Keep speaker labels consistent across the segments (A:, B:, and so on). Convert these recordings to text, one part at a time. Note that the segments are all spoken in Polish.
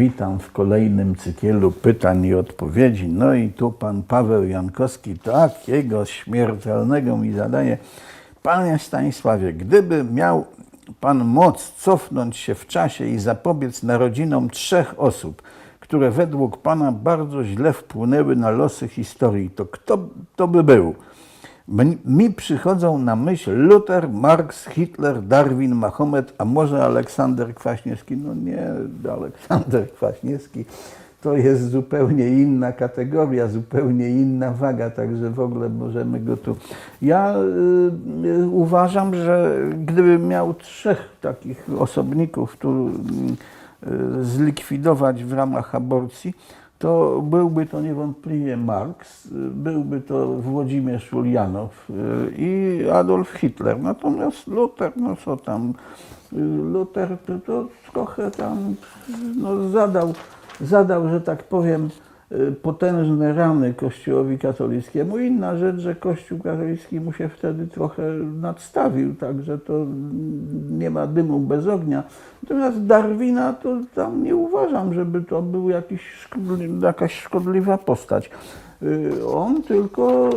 A: Witam w kolejnym cykielu pytań i odpowiedzi. No i tu pan Paweł Jankowski takiego śmiertelnego mi zadaje. Panie Stanisławie, gdyby miał pan moc cofnąć się w czasie i zapobiec narodzinom trzech osób, które według pana bardzo źle wpłynęły na losy historii, to kto to by był? Mi przychodzą na myśl Luther, Marx, Hitler, Darwin, Mahomet, a może Aleksander Kwaśniewski. No nie, Aleksander Kwaśniewski to jest zupełnie inna kategoria, zupełnie inna waga, także w ogóle możemy go tu. Ja y, y, uważam, że gdybym miał trzech takich osobników tu y, zlikwidować w ramach aborcji, to byłby to niewątpliwie Marks, y, byłby to Włodzimierz Ulianow y, i Adolf Hitler. Natomiast Luther, no co tam, y, Luther to, to trochę tam no, zadał, zadał, że tak powiem, potężne rany Kościołowi katolickiemu. Inna rzecz, że Kościół katolicki mu się wtedy trochę nadstawił, także to nie ma dymu bez ognia. Natomiast Darwina to tam nie uważam, żeby to był jakiś szkodli, jakaś szkodliwa postać. Y, On tylko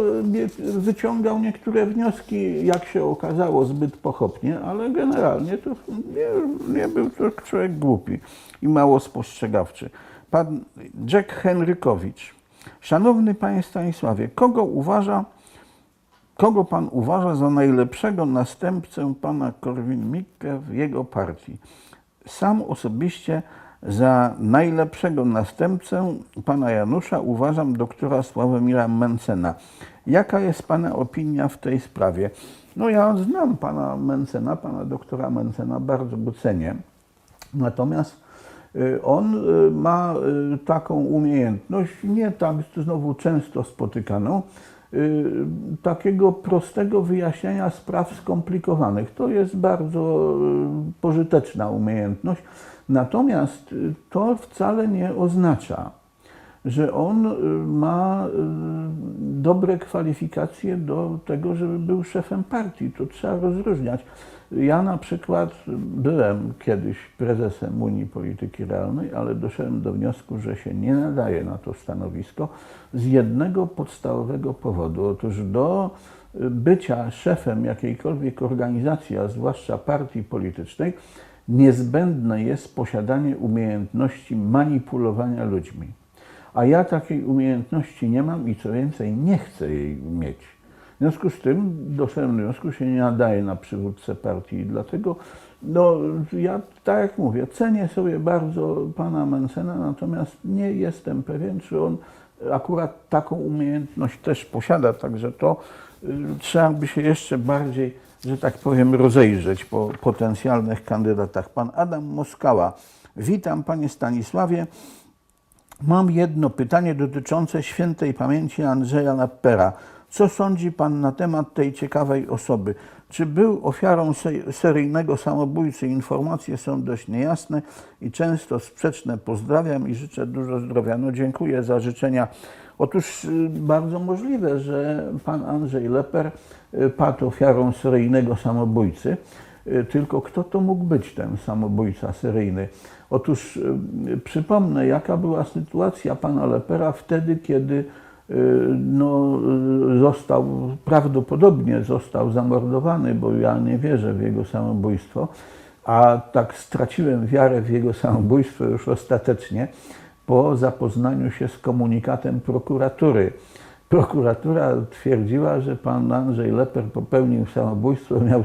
A: wyciągał niektóre wnioski, jak się okazało, zbyt pochopnie, ale generalnie to nie, nie był to człowiek głupi i mało spostrzegawczy. Pan Jack Henrykowicz. Szanowny panie Stanisławie, kogo uważa, kogo pan uważa za najlepszego następcę pana Korwin-Mikke w jego partii? Sam osobiście za najlepszego następcę pana Janusza uważam doktora Sławomira Mencena. Jaka jest pana opinia w tej sprawie? No ja znam pana Mencena, pana doktora Mencena, bardzo go cenię. Natomiast on y, ma y, taką umiejętność, nie tak znowu często spotykaną, y, takiego prostego wyjaśniania spraw skomplikowanych. To jest bardzo y, pożyteczna umiejętność. Natomiast y, to wcale nie oznacza, że on y, ma y, dobre kwalifikacje do tego, żeby był szefem partii. To trzeba rozróżniać. Ja na przykład byłem kiedyś prezesem Unii Polityki Realnej, ale doszedłem do wniosku, że się nie nadaje na to stanowisko z jednego podstawowego powodu. Otóż do bycia szefem jakiejkolwiek organizacji, a zwłaszcza partii politycznej, niezbędne jest posiadanie umiejętności manipulowania ludźmi. A ja takiej umiejętności nie mam i co więcej, nie chcę jej mieć. W związku z tym do że się nie nadaje na przywódcę partii dlatego no, ja, tak jak mówię, cenię sobie bardzo pana Mencena, natomiast nie jestem pewien, czy on akurat taką umiejętność też posiada, także to y, trzeba by się jeszcze bardziej, że tak powiem, rozejrzeć po potencjalnych kandydatach. Pan Adam Moskała. Witam panie Stanisławie. Mam jedno pytanie dotyczące świętej pamięci Andrzeja Lappera. Co sądzi Pan na temat tej ciekawej osoby? Czy był ofiarą se- seryjnego samobójcy? Informacje są dość niejasne i często sprzeczne. Pozdrawiam i życzę dużo zdrowia. No dziękuję za życzenia. Otóż y, bardzo możliwe, że Pan Andrzej Leper y, padł ofiarą seryjnego samobójcy. Y, Tylko kto to mógł być ten samobójca seryjny? Otóż przypomnę, jaka była sytuacja pana Lepera wtedy, kiedy no, y, został, prawdopodobnie został zamordowany, bo ja nie wierzę w jego samobójstwo, a tak straciłem wiarę w jego samobójstwo już ostatecznie po zapoznaniu się z komunikatem prokuratury. Prokuratura twierdziła, że pan Andrzej Leper popełnił samobójstwo, miał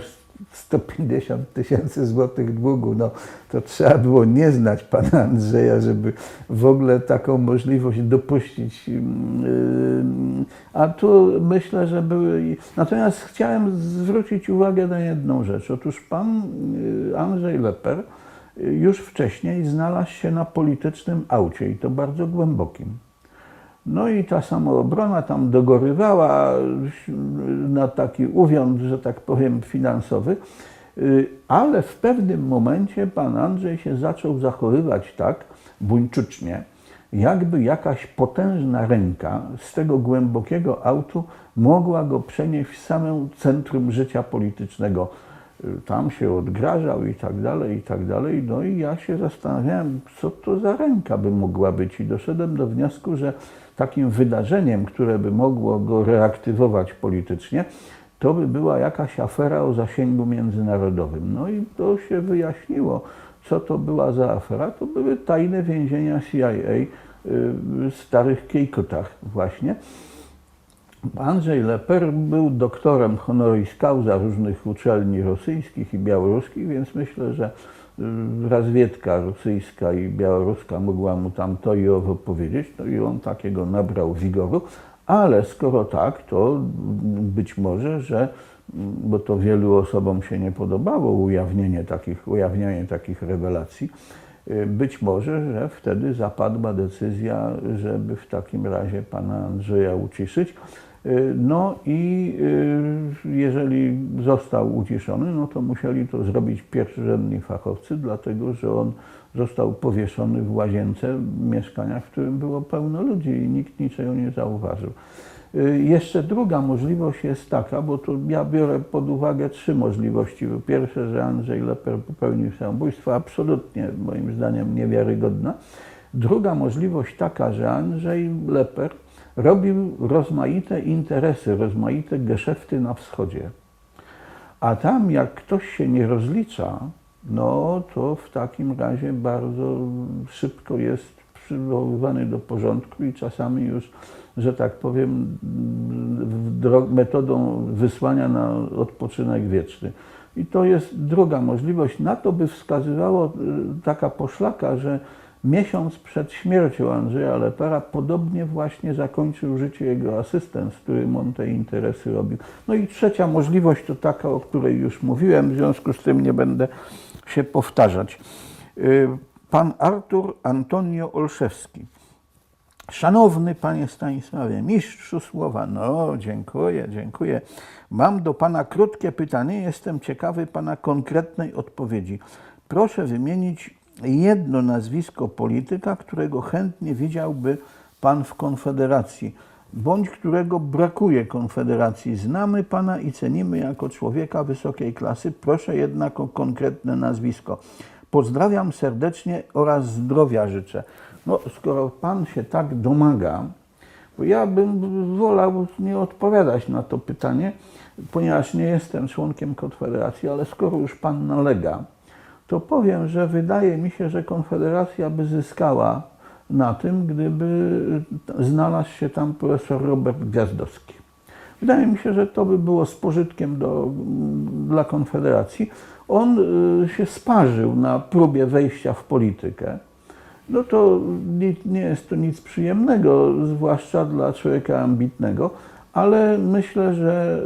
A: 150 tysięcy złotych długu. No, to trzeba było nie znać pana Andrzeja, żeby w ogóle taką możliwość dopuścić. Ym, A tu myślę, że były. Natomiast chciałem zwrócić uwagę na jedną rzecz. Otóż pan y, Andrzej Leper y, już wcześniej znalazł się na politycznym aucie i to bardzo głębokim. No i ta samoobrona tam dogorywała na taki uwiąd, że tak powiem, finansowy, Y, ale w pewnym momencie pan Andrzej się zaczął zachowywać tak buńczucznie, jakby jakaś potężna ręka z tego głębokiego autu mogła go przenieść w samym centrum życia politycznego. y, tam się odgrażał i tak dalej, i tak dalej. No i ja się zastanawiałem, co to za ręka by mogła być i doszedłem do wniosku, że takim wydarzeniem, które by mogło go reaktywować politycznie, to by była jakaś afera o zasięgu międzynarodowym. No i to się wyjaśniło, co to była za afera. To były tajne więzienia CIA y, w starych Kiejkutach właśnie. Andrzej Leper był doktorem honoris causa różnych uczelni rosyjskich i białoruskich, więc myślę, że razwiedka rosyjska i białoruska mogła mu tam to i owo powiedzieć, no i on takiego nabrał wigoru, ale skoro tak, to być może, że, bo to wielu osobom się nie podobało ujawnienie takich, ujawnianie takich rewelacji, y, być może, że wtedy zapadła decyzja, żeby w takim razie pana Andrzeja uciszyć. Y, No i y, jeżeli został uciszony, no to musieli to zrobić pierwszorzędni fachowcy, dlatego że on został powieszony w łazience mieszkania, w którym było pełno ludzi i nikt niczego nie zauważył. Y, Jeszcze druga możliwość jest taka, bo tu ja biorę pod uwagę trzy możliwości. Pierwsze, że Andrzej Leper popełnił samobójstwo, absolutnie moim zdaniem niewiarygodna. Druga możliwość taka, że Andrzej Leper robił rozmaite interesy, rozmaite geszefty na wschodzie. A tam jak ktoś się nie rozlicza, no to w takim razie bardzo szybko jest przywoływany do porządku i czasami już, że tak powiem, metodą wysłania na odpoczynek wieczny. I to jest druga możliwość. Na to by wskazywało y, taka poszlaka, że miesiąc przed śmiercią Andrzeja Lepera podobnie właśnie zakończył życie jego asystent, z którym on te interesy robił. No i trzecia możliwość to taka, o której już mówiłem, w związku z tym nie będę się powtarzać. Y, Pan Artur Antonio Olszewski. Szanowny Panie Stanisławie, mistrzu słowa, no dziękuję, dziękuję. Mam do Pana krótkie pytanie, jestem ciekawy Pana konkretnej odpowiedzi. Proszę wymienić jedno nazwisko polityka, którego chętnie widziałby Pan w Konfederacji, bądź którego brakuje Konfederacji. Znamy Pana i cenimy jako człowieka wysokiej klasy, proszę jednak o konkretne nazwisko. Pozdrawiam serdecznie oraz zdrowia życzę. No, skoro Pan się tak domaga, bo ja bym wolał nie odpowiadać na to pytanie, ponieważ nie jestem członkiem Konfederacji, ale skoro już Pan nalega, to powiem, że wydaje mi się, że Konfederacja by zyskała na tym, gdyby znalazł się tam profesor Robert Gwiazdowski. Wydaje mi się, że to by było z pożytkiem do, dla Konfederacji. On y, się sparzył na próbie wejścia w politykę. No to nie jest to nic przyjemnego, zwłaszcza dla człowieka ambitnego, ale myślę, że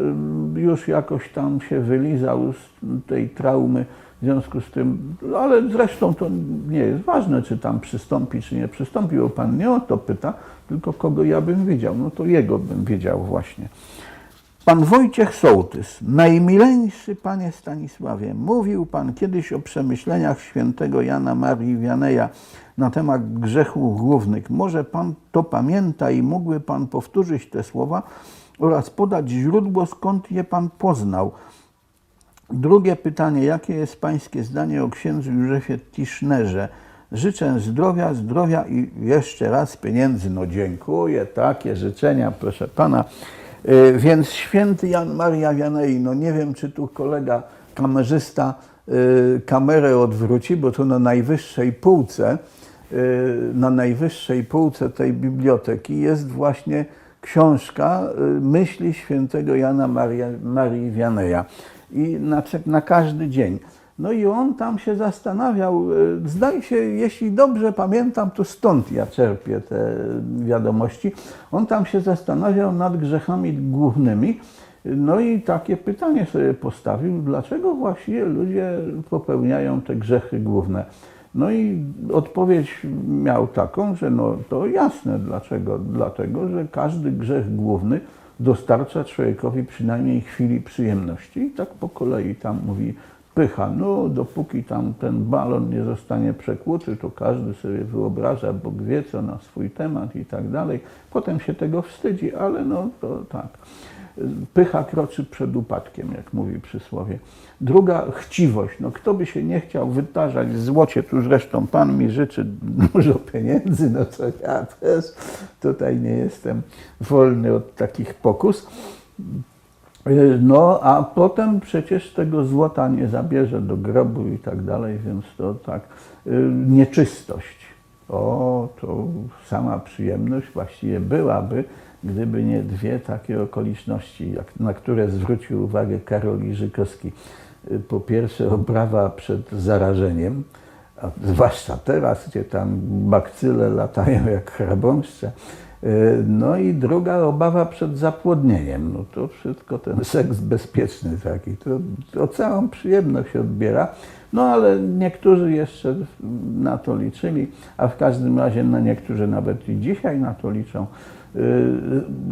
A: y, już jakoś tam się wylizał z tej traumy. W związku z tym, ale zresztą to nie jest ważne, czy tam przystąpi, czy nie przystąpi, bo Pan nie o to pyta, tylko kogo ja bym wiedział. No to jego bym wiedział właśnie. Pan Wojciech Sołtys, najmileńszy Panie Stanisławie, mówił Pan kiedyś o przemyśleniach świętego Jana Marii Wianeja na temat grzechów głównych. Może Pan to pamięta i mógłby Pan powtórzyć te słowa oraz podać źródło, skąd je Pan poznał. Drugie pytanie. Jakie jest Pańskie zdanie o księdzu Józefie Tischnerze? Życzę zdrowia, zdrowia i jeszcze raz pieniędzy. No dziękuję, takie życzenia, proszę Pana. Y, Więc święty Jan Maria Wianei, no nie wiem, czy tu kolega kamerzysta y, kamerę odwróci, bo tu na najwyższej półce, na najwyższej półce tej biblioteki jest właśnie książka y, myśli świętego Jana Maria, Marii Wianeja. I na, na każdy dzień. No i on tam się zastanawiał, y, zdaje się, jeśli dobrze pamiętam, to stąd ja czerpię te wiadomości. On tam się zastanawiał nad grzechami głównymi. No i takie pytanie sobie postawił, dlaczego właśnie ludzie popełniają te grzechy główne. No i odpowiedź miał taką, że no to jasne dlaczego. Dlatego, że każdy grzech główny dostarcza człowiekowi przynajmniej chwili przyjemności. I tak po kolei tam mówi pycha. No dopóki tam ten balon nie zostanie przekłuty, to każdy sobie wyobraża, Bóg wie co na swój temat i tak dalej. Potem się tego wstydzi, ale no to tak. Pycha kroczy przed upadkiem, jak mówi przysłowie. Druga, chciwość. No, kto by się nie chciał wytarzać w złocie, tu zresztą Pan mi życzy dużo pieniędzy, no to ja też tutaj nie jestem wolny od takich pokus. No, a potem przecież tego złota nie zabierze do grobu i tak dalej, więc to tak. y, Nieczystość. O, to sama przyjemność właściwie byłaby, gdyby nie dwie takie okoliczności, na które zwrócił uwagę Karol Iżykowski. Po pierwsze, obrawa przed zarażeniem, a zwłaszcza teraz, gdzie tam bakcyle latają jak chrabąszcze. Y, No i druga obawa przed zapłodnieniem. No to wszystko ten seks bezpieczny taki. To, to całą przyjemność odbiera. No ale niektórzy jeszcze na to liczyli, a w każdym razie no, niektórzy nawet i dzisiaj na to liczą. Y,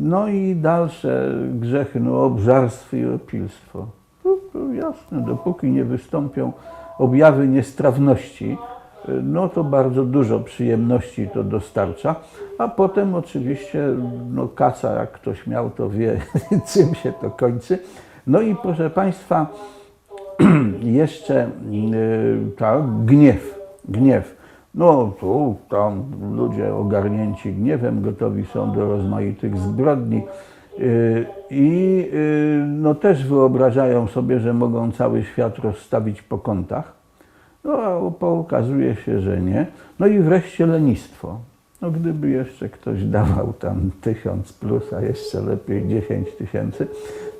A: No i dalsze grzechy, no obżarstwo i opilstwo. To, to jasne, dopóki nie wystąpią objawy niestrawności, no to bardzo dużo przyjemności to dostarcza, a potem oczywiście no kaca, jak ktoś miał, to wie, czym się to kończy. No i proszę Państwa, jeszcze y, tak, gniew, gniew. No tu tam ludzie ogarnięci gniewem, gotowi są do rozmaitych zbrodni y, i y, no też wyobrażają sobie, że mogą cały świat rozstawić po kątach. No a okazuje się, że nie. No i wreszcie lenistwo. No gdyby jeszcze ktoś dawał tam tysiąc plus, a jeszcze lepiej 10 tysięcy,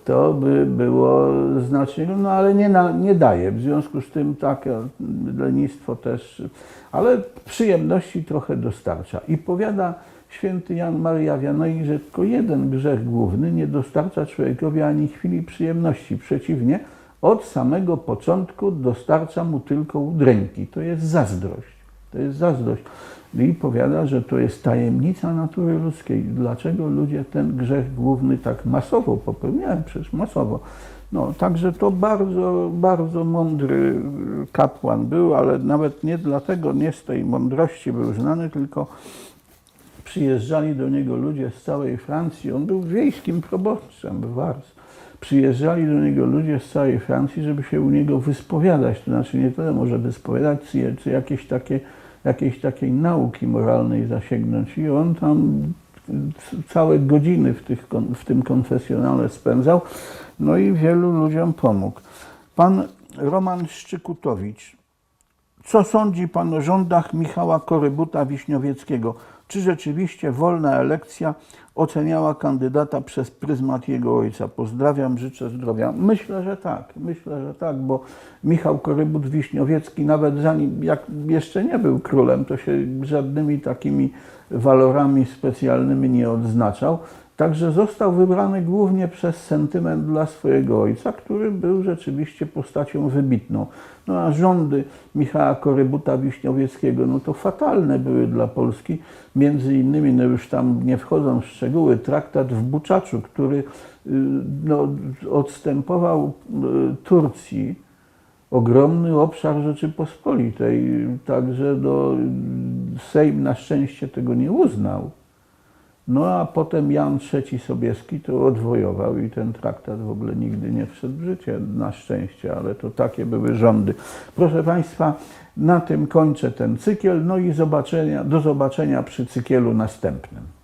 A: to by było znacznie, no ale nie, na, nie daje. W związku z tym takie lenistwo też, ale przyjemności trochę dostarcza. I powiada święty Jan Maria Wianoi, że tylko jeden grzech główny nie dostarcza człowiekowi ani chwili przyjemności. Przeciwnie, od samego początku dostarcza mu tylko udręki. To jest zazdrość. To jest zazdrość. I powiada, że to jest tajemnica natury ludzkiej. Dlaczego ludzie ten grzech główny tak masowo popełniają? Przecież masowo. No, także to bardzo, bardzo mądry kapłan był, ale nawet nie dlatego, nie z tej mądrości był znany, tylko przyjeżdżali do niego ludzie z całej Francji. On był wiejskim proboszczem w Wars. Przyjeżdżali do niego ludzie z całej Francji, żeby się u niego wyspowiadać. To znaczy nie tyle może wyspowiadać, czy, jakieś takie, jakiejś takiej nauki moralnej zasięgnąć. I on tam całe godziny w, tych, w tym konfesjonale spędzał. No i wielu ludziom pomógł. Pan Roman Szczykutowicz, co sądzi Pan o rządach Michała Korybuta Wiśniowieckiego? Czy rzeczywiście wolna elekcja oceniała kandydata przez pryzmat jego ojca? Pozdrawiam, życzę zdrowia. Myślę, że tak. Myślę, że tak, bo Michał Korybut Wiśniowiecki, nawet zanim, jak jeszcze nie był królem, to się żadnymi takimi walorami specjalnymi nie odznaczał. Także został wybrany głównie przez sentyment dla swojego ojca, który był rzeczywiście postacią wybitną. No a rządy Michała Korybuta Wiśniowieckiego, no to fatalne były dla Polski. Między innymi, no już tam nie wchodzą w szczegóły, traktat w Buczaczu, który y, no, odstępował y, Turcji ogromny obszar Rzeczypospolitej. Także no, Sejm na szczęście tego nie uznał. No a potem Jan III Sobieski to odwojował i ten traktat w ogóle nigdy nie wszedł w życie, na szczęście, ale to takie były rządy. Proszę Państwa, na tym kończę ten cykiel, no i zobaczenia, do zobaczenia przy cykielu następnym.